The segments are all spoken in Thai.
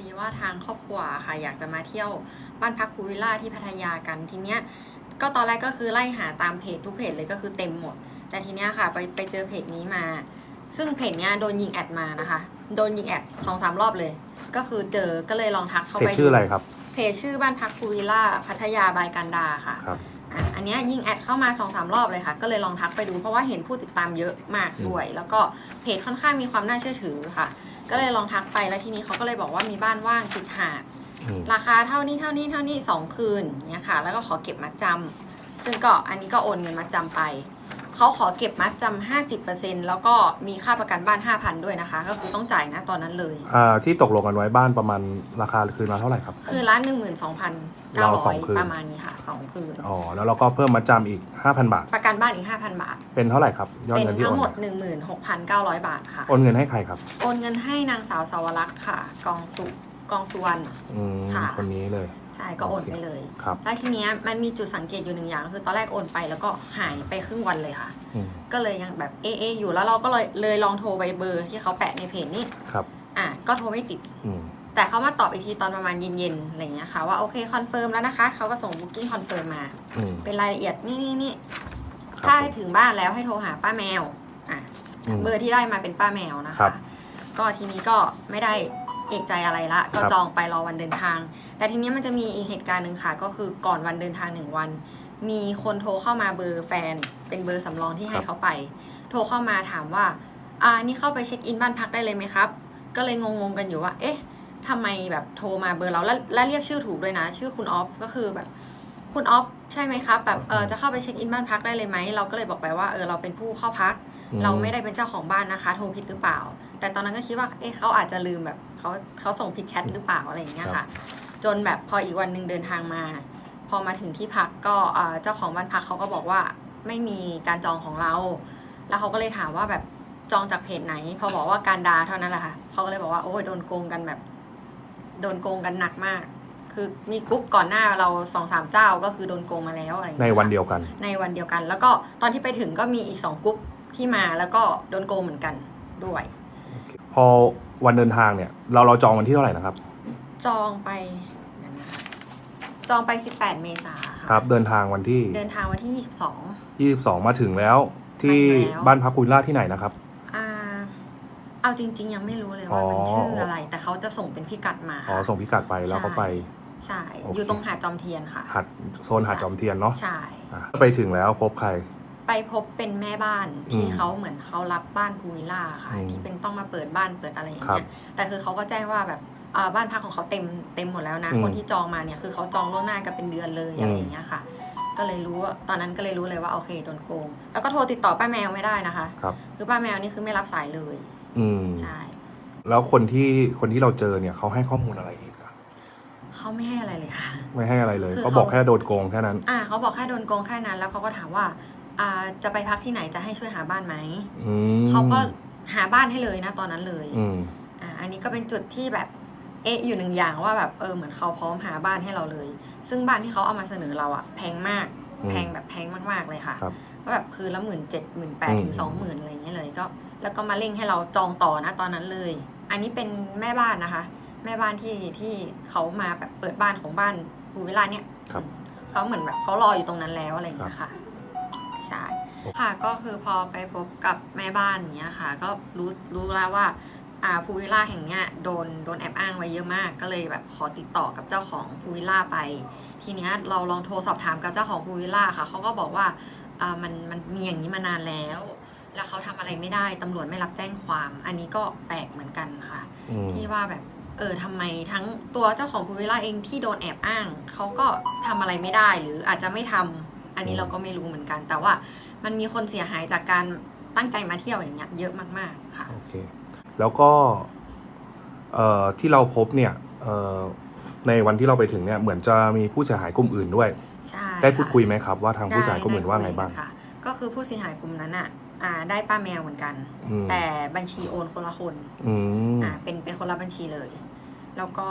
ดีว่าทางครอบครัวค่ะ อยากจะมาเที่ยวบ้านพักพูวิลล่าที่พัทยากันทีเนี้ยก็ตอนแรกก็คือไล่หาตามเพจทุกเพจเลยก็คือเต็มหมด แต่ทีเนี้ยค่ะ ไปไปเจอเพจนี้มา ซึ่งเพจเนี้ยโดนยิงแอดมานะคะ โดนยิงแอดสองสามรอบเลย ก็คือเจอก็เลยลองทักเข้าเพจไปชื่ออะไรครับ เพจชื่อบ้านพักพูวิลล่าพัทยาบายกันดาค่ะครับอะอันเนี้ยยิงแอดเข้ามาสองสามรอบเลยค่ะ ก็เลยลองทักไปดูเพราะว่าเห็นผู้ติดตามเยอะมากด้วย แล้วก็เพจค่อนข้างมีความน่าเชื่อถือค่ะ ก็เลยลองทักไปแล้วทีนี้เขาก็เลยบอกว่ามีบ้านว่างติดหาด อืม ราคาเท่านี้เท่านี้เท่านี้สองคืนเนี่ยค่ะ แล้วก็ขอเก็บมัดจำซึ่งก็อันนี้ก็โอนเงินมัดจำไป เขาขอเก็บมัดจำห้าสิบเปอร์เซ็นแล้วก็มีค่าประกันบ้านห้าพันด้วยนะคะ ก็คือต้องจ่ายนะตอนนั้นเลย อ่าที่ตกลงกันไว้บ้านประมาณราคาคืนละเท่าไหร่ครับ คือร้านหนึ่งหมื่นสองพันเก้าเราร้สออยงคืนประมาณนี้ค่ะสองคืน อ๋อแล้วเราก็เพิ่มมาจำอีก 5,000 บาท ประกันบ้านอีกห้าพันบาท เป็นเท่าไหร่ครับยอดเป็นเงินที่ทั้โองนหมดหนึ่งหมื่นหกพันเก้าร้อยบาทค่ะ โอนเงินให้ใครครับ โอนเงินให้นางสาวสาวรักษ์ค่ะ กองสุ กองสุวรรณ อืมค่ะ คนนี้เลย ใช่ก็โอนไปเลย ครับ แล้วทีเนี้ยมันมีจุดสังเกตอยู่หนึ่งอย่างคือตอนแรกโอนไปแล้วก็หายไปครึ่งวันเลยค่ะ อืมก็เลยยังแบบเอะเอะอยู่แล้วเราก็เลยเลยลองโทรไปเบอร์ที่เขาแปะในเพจนี้ครับ อะก็โทรไม่ติด อืมแต่เขามาตอบอีกทีตอนประมาณเย็นๆอะไรเงี้ยค่ะว่าโอเคคอนเฟิร์มแล้วนะคะเขาก็ส่งบุ๊กิ้งคอนเฟิร์มมา อืมเป็นรายละเอียดนี่นี่นี่ครับถ้าให้ถึงบ้านแล้วให้โทรหาป้าแมวอะอืมเบอร์ที่ได้มาเป็นป้าแมวนะครัคะ บ ก็ทีนี้ก็ไม่ได้ เอกใจอะไรละ ก็ครับจองไปรอวันเดินทาง แต่ทีนี้มันจะมีอีกเหตุการณ์หนึ่งค่ะ ก็คือก่อนวันเดินทางหนึ่งวัน มีคนโทรเข้ามาเบอร์แฟน เป็นเบอร์สำรองที่ให้เขาไป โทรเข้ามาถามว่าอ่านี่เข้าไปเช็คอินบ้านพักได้เลยไหมครับ ก็เลยงงๆกันอยู่ว่า เอ๊ะทำไมแบบโทรมาเบอร์เราแล้วและเรียกชื่อถูกด้วยนะ ชื่อคุณออฟก็คือแบบคุณออฟใช่ไหมครับแบบเออจะเข้าไปเช็คอินบ้านพักได้เลยไหมเราก็เลยบอกไปว่าเออเราเป็นผู้เข้าพักอืม เราไม่ได้เป็นเจ้าของบ้านนะคะ โทรผิดหรือเปล่า แต่ตอนนั้นก็คิดว่าเอ๊ะเขาอาจจะลืมแบบเขาเขาส่งผิดแชทหรือเปล่าอะไรอย่างเงี้ยค่ะ จนแบบพออีกวันหนึ่งเดินทางมา พอมาถึงที่พักก็อ่าเจ้าของบ้านพักเขาก็บอกว่าไม่มีการจองของเรา แล้วเขาก็เลยถามว่าแบบจองจากเพจไหน พอบอกว่าการดาเท่านั้นแหละค่ะเขาก็เลยบอกว่าโอ้ยโดนโกงกันแบบ โดนโกงกันหนักมาก คือมีกรุ๊ปก่อนหน้าเราสองสามเจ้าก็คือโดนโกงมาแล้วอะไรอย่างในเงี้ยวันเดียวกัน ในวันเดียวกัน แล้วก็ตอนที่ไปถึงก็มีอีกสองกรุ๊ป ที่มาแล้วก็โดนโกงเหมือนกันด้วย พอวันเดินทางเนี่ย เราเราจองวันที่เท่าไหร่นะครับ จองไปเดี๋ยวนะคะจองไป 18 เมษาค่ะครับ เดินทางวันที่ เดินทางวันที่ 22 22 มาถึงแล้วที่มาถึงแล้ว บ้านพักคุยล่าที่ไหนนะครับ อ่าเอาจริง ๆ ยังไม่รู้เลยว่าอ๋อมันชื่ออะไร แต่เขาจะส่งเป็นพิกัดมาอ๋อ ค่ะ ส่งพิกัดไปแล้วก็ไป ใช่ โอเค อยู่ตรงหาดจอมเทียนค่ะ หัดโซนหาดจอมเทียนเนาะใช่ อะไปถึงแล้วพบใคร ไปพบเป็นแม่บ้านที่อืมเขาเหมือนเขารับบ้านพูวิลล่าค่ะ อืมที่เป็นต้องมาเปิดบ้านเปิดอะไรอย่างครัเงี้บยแต่คือเขาก็แจ้งว่าแบบอ่าบ้านพักของเขาเต็มเต็มหมดแล้วนะ อืมคนที่จองมาเนี่ยคือเขาจองล่วงหน้ากันเป็นเดือนเลยอืม อะไรอย่างเงี้ยค่ะ ก็เลยรู้ว่าตอนนั้นก็เลยรู้เลยว่าโอเคโดนโกง แล้วก็โทรติดต่อป้าแมวไม่ได้นะคะ ครับ คือป้าแมวนี่คือไม่รับสายเลยอืม ใช่แล้วคนที่คนที่เราเจอเนี่ยเขาให้ข้อมูลอะไรอีกอะเขาไม่ให้อะไรเลยค่ะ ไม่ให้อะไรเลยคือเขาบอกเขาแค่โดนโกงแค่นั้น อ่าเขาบอกแค่โดนโกงแค่นั้นแล้วเขาก็ถามว่า อ่าจะไปพักที่ไหนจะให้ช่วยหาบ้านไหมอืมเขาก็หาบ้านให้เลยนะตอนนั้นเลยอืมอ่าอันนี้ก็เป็นจุดที่แบบเอ๊ะอยู่หนึ่งอย่างว่าแบบเออเหมือนเขาพร้อมหาบ้านให้เราเลย ซึ่งบ้านที่เขาเอามาเสนอเราอะแพงมากอืมแพงแบบแพงมากๆเลยค่ะครับ ก็แบบคือละหมื่นเจ็ดหมื่นแปดถึงสองหมื่นอืมอะไรอย่างเงี้ยเลยก็ แล้วก็มาเร่งให้เราจองต่อนะตอนนั้นเลย อันนี้เป็นแม่บ้านนะคะ แม่บ้านที่ที่เขามาแบบเปิดบ้านของบ้านภูวิลล่าเนี่ยครับ เขาเหมือนแบบเขารออยู่ตรงนั้นแล้วอะไรอย่างเงี้ยค่ะ ใช่ค่ะก็คือพอไปพบกับแม่บ้านอย่างเงี้ยค่ะ ก็รู้รู้แล้วว่าอ่าภูวิลล่าแห่งเนี้ยโดนโดนแอบอ้างไว้เยอะมาก ก็เลยแบบขอติดต่อกับเจ้าของภูวิลล่าไป ทีเนี้ยเราลองโทรสอบถามกับเจ้าของภูวิลล่าค่ะเขาก็บอกว่าอ่ามันมันมีอย่างนี้มานานแล้ว แล้วเขาทำอะไรไม่ได้ตำรวจไม่รับแจ้งความ อันนี้ก็แปลกเหมือนกันค่ะอืมที่ว่าแบบเออทำไมทั้งตัวเจ้าของภูวิลล่าเองที่โดนแอบอ้างเขาก็ทำอะไรไม่ได้หรืออาจจะไม่ทำ อันนี้เราก็ไม่รู้เหมือนกัน แต่ว่ามันมีคนเสียหายจากการตั้งใจมาเที่ยวอย่างเงี้ยเยอะมากๆค่ะโอเค แล้วก็เอ่อที่เราพบเนี่ยเอ่อในวันที่เราไปถึงเนี่ยเหมือนจะมีผู้เสียหายกลุ่มอื่นด้วย ใช่ได้พูดะคุยไหมครับว่าทางผู้เสียหายกลุ่มอื่นว่าไงบ้างด้คุยค่ะ ก็คือผู้เสียหายกลุ่มนั้นอะอ่าได้ป้าแมวเหมือนกัน อืม แต่บัญชีโอนคนละคนอืมอ่าเป็นเป็นคนละบัญชีเลย แล้วก็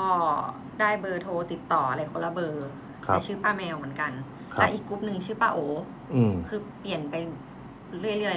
ได้เบอร์โทรติดต่ออะไรคนละเบอร์ครับแต่ชื่อป้าแมวเหมือนกัน ครับ และอีกกลุ่มหนึ่งชื่อป้าโอ อืม คือเปลี่ยนไปเรื่อยๆ